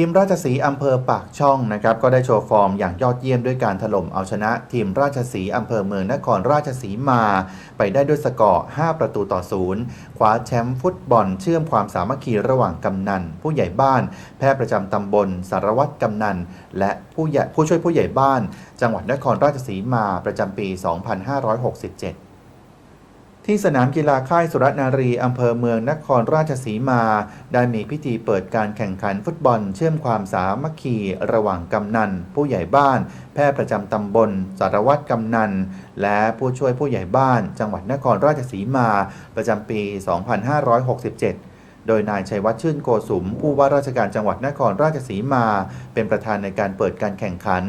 ทีมราชสีอำเภอปากช่องนะครับก็ได้โชว์ฟอร์มอย่างยอดเยี่ยมด้วยการถล่มเอาชนะ ทีมราชสีอำเภอเมืองนครราชสีมา ไปได้ด้วยสกอร์ 5 ประตูต่อศูนย์คว้าแชมป์ฟุตบอลเชื่อมความสามัคคีระหว่างกำนัน ผู้ใหญ่บ้าน แพทย์ประจำตำบล สารวัตรกำนัน และผู้ใหญ่ผู้ช่วยผู้ใหญ่บ้าน จังหวัดนครราชสีมาประจำปี 2567 ที่สนามกีฬาค่ายสุรนารีอำเภอเมืองนครราชสีมา ได้มีพิธีเปิดการแข่งขันฟุตบอลเชื่อมความสามัคคีระหว่างกำนัน ผู้ใหญ่บ้าน แพทย์ประจำตำบล สารวัตรกำนัน และผู้ช่วยผู้ใหญ่บ้าน จังหวัดนครราชสีมา ประจำปี 2567โดยนายชัยวัฒน์ชื่นโกสุม ผู้ว่าราชการจังหวัดนครราชสีมา เป็นประธานในการเปิดการแข่งขัน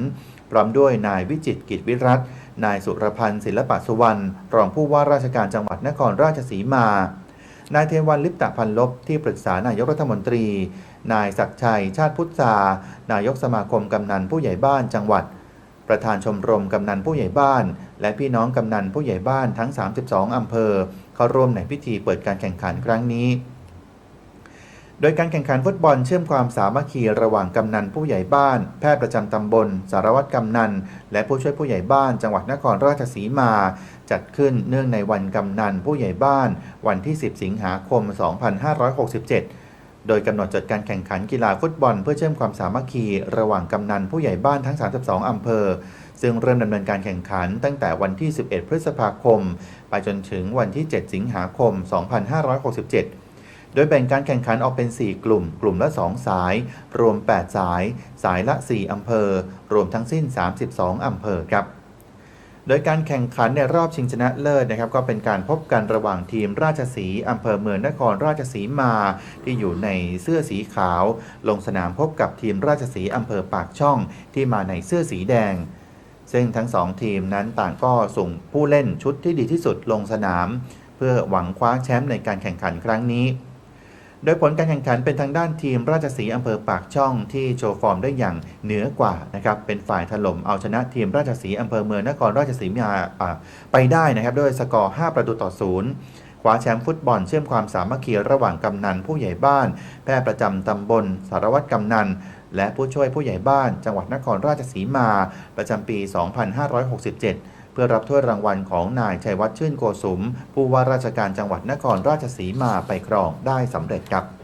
พร้อมด้วยนายวิจิตกิจวิรัตน์นายสุรพันธ์ศิลปะสุวรรณรองผู้ว่าราชการจังหวัดนครราชสีมา นายเทวันลิปตะพันลบที่ปรึกษานายกรัฐมนตรี นายศักชัยชาติพุทธานายกสมาคมกำนันผู้ใหญ่บ้านจังหวัด ประธานชมรมกำนันผู้ใหญ่บ้าน และพี่น้องกำนันผู้ใหญ่บ้านทั้ง 32 อำเภอ เข้าร่วมในพิธีเปิดการแข่งขันครั้งนี้ โดยการแข่งขันฟุตบอลเชื่อมความสามัคคีระหว่างกำนันผู้ใหญ่บ้าน แพทย์ประจำตำบล สารวัตรกำนัน และผู้ช่วยผู้ใหญ่บ้าน จังหวัดนครราชสีมา จัดขึ้นเนื่องในวันกำนันผู้ใหญ่บ้าน วันที่ 10 สิงหาคม 2567 โดยกำหนดจัดการแข่งขันกีฬาฟุตบอล เพื่อเชื่อมความสามัคคีระหว่างกำนันผู้ใหญ่บ้านทั้ง 32 อำเภอ ซึ่งเริ่มดำเนินการแข่งขันตั้งแต่วันที่ 11 พฤษภาคม ไปจนถึงวันที่ 7 สิงหาคม 2567 โดยแบ่งการแข่งขันออกเป็น 4 กลุ่ม กลุ่มละ 2 สาย รวม 8 สาย สายละ 4 อำเภอ รวมทั้งสิ้น 32 อำเภอครับโดยการแข่งขันในรอบชิงชนะเลิศนะครับ ก็เป็นการพบกันระหว่างทีมราชสีอำเภอเมืองนครราชสีมา ที่อยู่ในเสื้อสีขาว ลงสนามพบกับทีมราชสีอำเภอปากช่องที่มาในเสื้อสีแดง ซึ่งทั้งสองทีมนั้นต่างก็ส่งผู้เล่นชุดที่ดีที่สุดลงสนาม เพื่อหวังคว้าแชมป์ในการแข่งขันครั้งนี้ โดยผลการแข่งขันเป็นทางด้านทีมราชสีอำเภอปากช่องที่โชว์ฟอร์มได้อย่างเหนือกว่านะครับเป็นฝ่ายถล่มเอาชนะทีมราชสีอำเภอเมืองนครราชสีมาอ่าไปได้นะครับด้วยสกอร์ 5 ประตูต่อศูนย์คว้าแชมป์ฟุตบอลเชื่อมความสามัคคีระหว่างกำนันผู้ใหญ่บ้าน แพทย์ประจำตำบล สารวัตรกำนัน และผู้ช่วยผู้ใหญ่บ้าน จังหวัดนครราชสีมา ประจำปี 2567 เพื่อรับถ้วยรางวัลของนายชัยวัฒน์ชื่นโกสุม ผู้ว่าราชการจังหวัดนครราชสีมาไปครองได้สำเร็จครับ